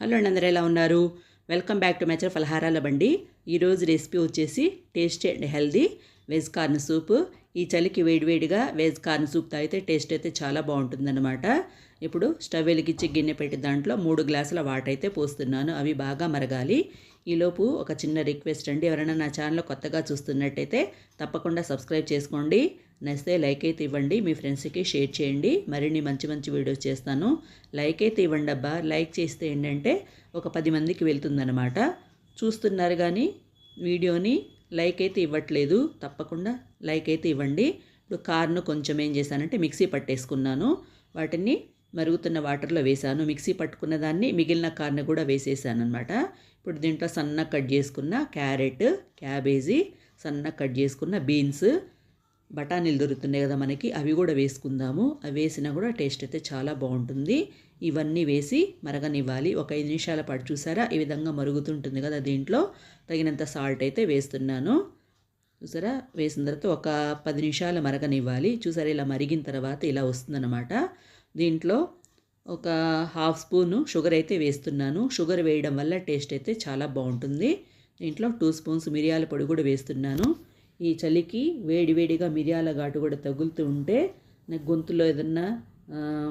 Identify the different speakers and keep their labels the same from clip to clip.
Speaker 1: Hello అండి అందరూ ఎలా ఉన్నారు? వెల్కమ్ బ్యాక్ టు మ్యాచర్ ఫలహారాల బండి ఈరోజు రెసిపీ వచ్చేసి tasty and healthy veg corn soup ఈ చలికి వేడివేడిగా వెజ్ కార్న్ సూప్ తాగితే టేస్ట్ అయితే చాలా బాగుంటుందన్నమాట. ఇప్పుడు స్టవ్ వెలిగించి గిన్నె పెట్టి దాంట్లో మూడు గ్లాసుల వాటర్ అయితే పోస్తున్నాను. అవి బాగా మరగాలి. ఈలోపు ఒక చిన్న రిక్వెస్ట్ అండి. ఎవరైనా నా ఛానల్ కొత్తగా చూస్తున్నట్టయితే తప్పకుండా సబ్స్క్రైబ్ చేసుకోండి. నచ్చితే లైక్ అయితే ఇవ్వండి మీ ఫ్రెండ్స్కి షేర్ చేయండి. మరిన్ని మంచి మంచి వీడియోస్ చేస్తాను. లైక్ అయితే ఇవ్వండి అబ్బా. లైక్ చేస్తే ఏంటంటే ఒక పది మందికి వెళ్తుందనమాట చూస్తున్నారు కానీ వీడియోని లైక్ అయితే ఇవ్వట్లేదు. తప్పకుండా లైక్ అయితే ఇవ్వండి. ఇప్పుడు కార్ను కొంచెం ఏం చేశానంటే మిక్సీ పట్టేసుకున్నాను. వాటిని మరుగుతున్న వాటర్లో వేసాను మిక్సీ పట్టుకున్న దాన్ని మిగిలిన కార్ను కూడా వేసేసాను అనమాట ఇప్పుడు దీంట్లో సన్న కట్ చేసుకున్న క్యారెట్ క్యాబేజీ సన్న కట్ చేసుకున్న బీన్స్ బఠానీలు దొరుకుతున్నాయి కదా మనకి అవి కూడా వేసుకుందాము. అవి వేసినా కూడా టేస్ట్ అయితే చాలా బాగుంటుంది. ఇవన్నీ వేసి మరగనివ్వాలి. ఒక ఐదు నిమిషాల పాటు చూసారా? ఈ విధంగా మరుగుతుంటుంది కదా దీంట్లో. తగినంత సాల్ట్ అయితే వేస్తున్నాను. చూసారా? వేసిన తర్వాత ఒక పది నిమిషాలు మరగనివ్వాలి. చూసారా? ఇలా మరిగిన తర్వాత ఇలా వస్తుందన్నమాట. దీంట్లో ఒక హాఫ్ స్పూను షుగర్ అయితే వేస్తున్నాను. షుగర్ వేయడం వల్ల టేస్ట్ అయితే చాలా బాగుంటుంది. దీంట్లో టూ స్పూన్స్ మిరియాల పొడి కూడా వేస్తున్నాను. ఈ చలికి వేడివేడిగా మిరియాల ఘాటు కూడా తగులుతూ ఉంటే నాకు గొంతులో ఏదన్నా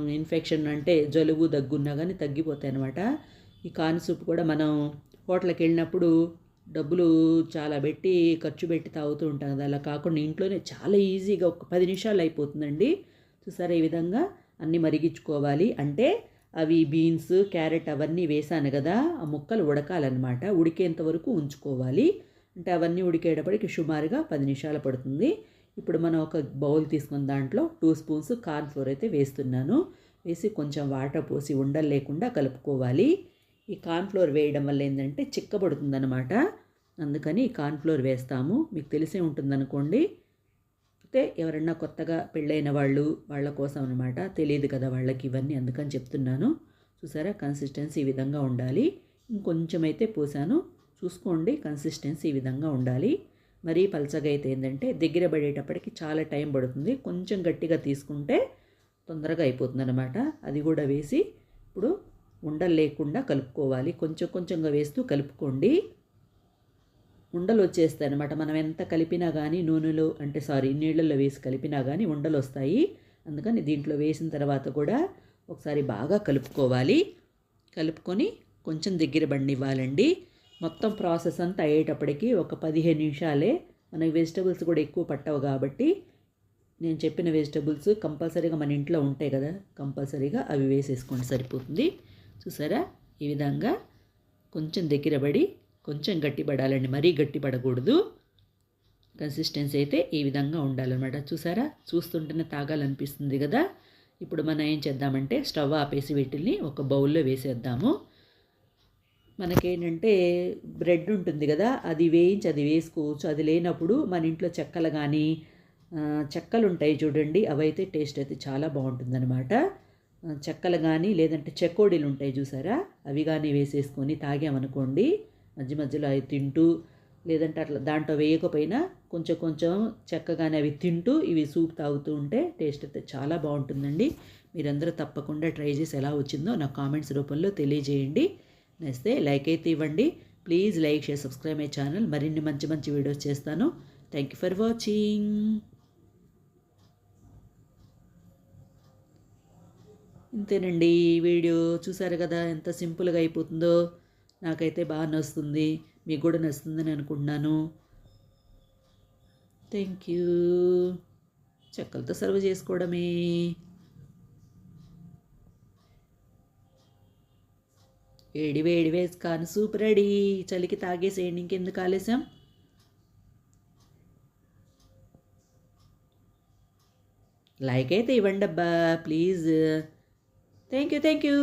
Speaker 1: ఇన్ఫెక్షన్ అంటే జలుబు దగ్గున్నా కానీ తగ్గిపోతాయి అనమాట ఈ కాని సూప్ కూడా మనం హోటల్కి వెళ్ళినప్పుడు డబ్బులు చాలా పెట్టి ఖర్చు పెట్టి తాగుతూ ఉంటాం కదా. అలా కాకుండా ఇంట్లోనే చాలా ఈజీగా ఒక పది నిమిషాలు అయిపోతుందండి. చూసారా ఈ విధంగా? అన్నీ మరిగించుకోవాలి. అంటే అవి బీన్స్ క్యారెట్ అవన్నీ వేసాను కదా. ఆ ముక్కలు ఉడకాలన్నమాట. ఉడికేంత వరకు ఉంచుకోవాలి. అంటే అవన్నీ ఉడికేటప్పటికి సుమారుగా పది నిమిషాలు పడుతుంది. ఇప్పుడు మనం ఒక బౌల్ తీసుకున్న దాంట్లో టూ స్పూన్స్ కార్న్ ఫ్లోర్ అయితే వేస్తున్నాను. వేసి కొంచెం వాటర్ పోసి ఉండలు లేకుండా కలుపుకోవాలి. ఈ కార్న్ ఫ్లోర్ వేయడం వల్ల ఏంటంటే చిక్కబడుతుందనమాట అందుకని ఈ కార్న్ ఫ్లోర్ వేస్తాము. మీకు తెలిసే ఉంటుందనుకోండి. అయితే ఎవరన్నా కొత్తగా పెళ్ళైన వాళ్ళు వాళ్ళ కోసం అనమాట తెలియదు కదా వాళ్ళకి ఇవన్నీ అందుకని చెప్తున్నాను. చూసారా? కన్సిస్టెన్సీ ఈ విధంగా ఉండాలి. ఇంకొంచెం అయితే పోసాను. చూసుకోండి కన్సిస్టెన్సీ ఈ విధంగా ఉండాలి. మరీ పలచగా అయితే ఏంటంటే దగ్గర పడేటప్పటికి చాలా టైం పడుతుంది. కొంచెం గట్టిగా తీసుకుంటే తొందరగా అయిపోతుంది అనమాట అది కూడా వేసి ఇప్పుడు ఉండలు లేకుండా కలుపుకోవాలి. కొంచెం కొంచెంగా వేస్తూ కలుపుకోండి. ఉండలు వచ్చేస్తాయి అనమాట మనం ఎంత కలిపినా కానీ నూనెలో అంటే సారీ నీళ్ళల్లో వేసి కలిపినా కానీ ఉండలు వస్తాయి. అందుకని దీంట్లో వేసిన తర్వాత కూడా ఒకసారి బాగా కలుపుకోవాలి. కలుపుకొని కొంచెం దగ్గర బండి ఇవ్వాలండి మొత్తం ప్రాసెస్ అంతా అయ్యేటప్పటికి ఒక పదిహేను నిమిషాలే మనకి వెజిటబుల్స్ కూడా ఎక్కువ పట్టవు కాబట్టి నేను చెప్పిన వెజిటబుల్స్ కంపల్సరీగా మన ఇంట్లో ఉంటాయి కదా కంపల్సరీగా అవి వేసేసుకోండి సరిపోతుంది. చూసారా? ఈ విధంగా కొంచెం దగ్గర పడి కొంచెం గట్టిపడాలండి మరీ గట్టిపడకూడదు కన్సిస్టెన్సీ అయితే ఈ విధంగా ఉండాలన్నమాట. చూసారా? చూస్తుంటేనే తాగాలనిపిస్తుంది కదా. ఇప్పుడు మనం ఏం చేద్దామంటే స్టవ్ ఆపేసి వీటిని ఒక బౌల్లో వేసేద్దాము. మనకేంటంటే బ్రెడ్ ఉంటుంది కదా అది వేయించి అది వేసుకోవచ్చు. అది లేనప్పుడు మన ఇంట్లో చెక్కలు కానీ చెక్కలు ఉంటాయి చూడండి అవైతే టేస్ట్ అయితే చాలా బాగుంటుందన్నమాట. చెక్కలు కానీ లేదంటే చెక్కోడీలు ఉంటాయి చూసారా అవి కానీ వేసేసుకొని తాగామనుకోండి మధ్య మధ్యలో అవి తింటూ లేదంటే అట్లా దాంట్లో వేయకపోయినా కొంచెం కొంచెం చెక్కగానే అవి తింటూ ఇవి సూప్ తాగుతూ ఉంటే టేస్ట్ అయితే చాలా బాగుంటుందండి. మీరందరూ తప్పకుండా ట్రై చేసి ఎలా వచ్చిందో నాకు కామెంట్స్ రూపంలో తెలియజేయండి. నేస్తే లైక్ అయితే ఇవ్వండి. Please like share subscribe my channel. మరిన్ని మంచి మంచి వీడియోస్ చేస్తాను. థ్యాంక్ యూ ఫర్ వాచింగ్ ఇంతేనండి వీడియో. చూసారు కదా ఎంత సింపుల్గా అయిపోతుందో. నాకైతే బాగా నచ్చుతుంది. మీకు కూడా నచ్చుతుందని అనుకుంటున్నాను. థ్యాంక్ యూ చెక్కలతో సర్వ్ చేసుకోవడమే. వేడి వేడి వేసుకాను సూప్ రెడీ చలికి తాగేసేయండి ఇంకెందుకు ఆలస్యం? లైక్ అయితే ఇవ్వండి అబ్బా please thank you thank you